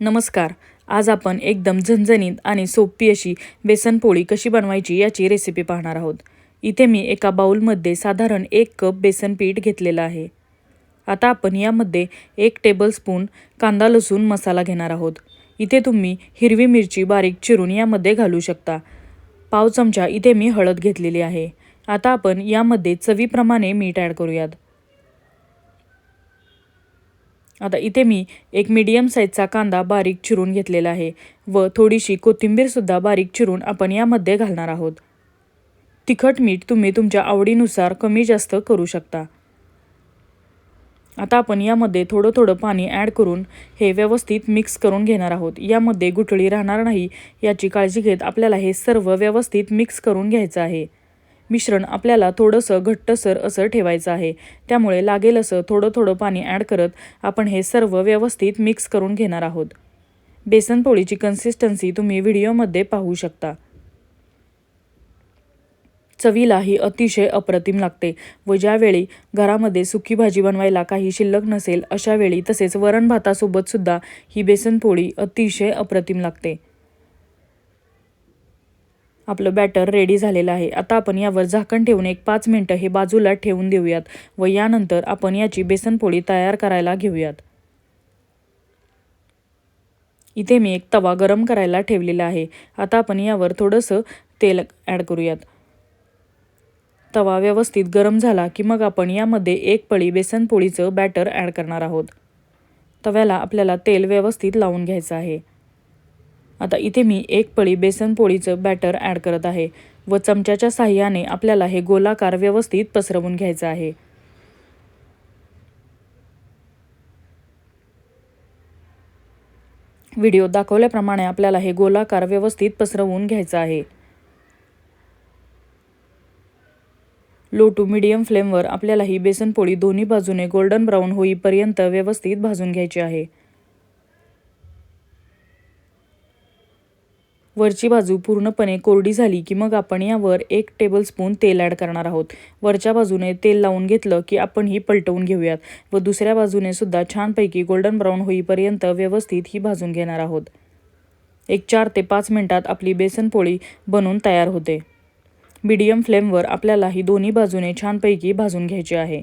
नमस्कार. आज आपण एकदम झणझणीत आणि सोपी अशी बेसनपोळी कशी बनवायची याची रेसिपी पाहणार आहोत. इथे मी एका बाउलमध्ये साधारण एक कप बेसन पीठ घेतलेलं आहे. आता आपण यामध्ये एक टेबलस्पून कांदा लसूण मसाला घेणार आहोत. इथे तुम्ही हिरवी मिरची बारीक चिरून यामध्ये घालू शकता. पाव चमचा इथे मी हळद घेतलेली आहे. आता आपण यामध्ये चवीप्रमाणे मीठ ॲड करूयात. आता इथे मी एक मीडियम साईजचा कांदा बारीक चिरून घेतलेला आहे व थोडीशी कोथिंबीरसुद्धा बारीक चिरून आपण यामध्ये घालणार आहोत. तिखट मीठ तुम्ही तुमच्या आवडीनुसार कमी जास्त करू शकता. आता आपण यामध्ये थोडं थोडं पाणी ॲड करून हे व्यवस्थित मिक्स करून घेणार आहोत. यामध्ये गुठळी राहणार नाही याची काळजी घेत आपल्याला हे सर्व व्यवस्थित मिक्स करून घ्यायचं आहे. मिश्रण आपल्याला थोडंसं घट्टसर असं ठेवायचं आहे. त्यामुळे लागेल असं थोडं थोडं पाणी ॲड करत आपण हे सर्व व्यवस्थित मिक्स करून घेणार आहोत. बेसन पोळीची कन्सिस्टन्सी तुम्ही व्हिडिओमध्ये पाहू शकता. चवीला ही अतिशय अप्रतिम लागते व ज्यावेळी घरामध्ये सुकी भाजी बनवायला काही शिल्लक नसेल अशावेळी तसेच वरण भातासोबतसुद्धा ही बेसन पोळी अतिशय अप्रतिम लागते. आपलं बॅटर रेडी झालेलं आहे. आता आपण यावर झाकण ठेवून एक पाच मिनटं हे बाजूला ठेवून देऊयात व यानंतर आपण याची बेसनपोळी तयार करायला घेऊयात. इथे मी एक तवा गरम करायला ठेवलेला आहे. आता आपण यावर थोडंसं तेल ॲड करूयात. तवा व्यवस्थित गरम झाला की मग आपण यामध्ये एक पळी बेसनपोळीचं बॅटर ॲड करणार आहोत. तव्याला आपल्याला तेल व्यवस्थित लावून घ्यायचं आहे. आता इथे मी एक पळी बेसन पोळीचं बॅटर ॲड करत आहे व चमच्याच्या साह्याने आपल्याला हे गोलाकार व्यवस्थित पसरवून घ्यायचं आहे. व्हिडिओ दाखवल्याप्रमाणे आपल्याला हे गोलाकार व्यवस्थित पसरवून घ्यायचं आहे. लो टू मिडियम फ्लेमवर आपल्याला ही बेसन पोळी दोन्ही बाजूने गोल्डन ब्राऊन होईपर्यंत व्यवस्थित भाजून घ्यायची आहे. वरची बाजू पूर्णपणे कोरडी झाली की मग आपण यावर एक टेबलस्पून तेल ॲड करणार आहोत. वरच्या बाजूने तेल लावून घेतलं की आपण ही पलटवून घेऊयात व दुसऱ्या बाजूने सुद्धा छानपैकी गोल्डन ब्राऊन होईपर्यंत व्यवस्थित ही भाजून घेणार आहोत. एक चार ते पाच मिनटात आपली बेसन पोळी बनून तयार होते. मीडियम फ्लेमवर आपल्याला ही दोन्ही बाजूने छानपैकी भाजून घ्यायची आहे.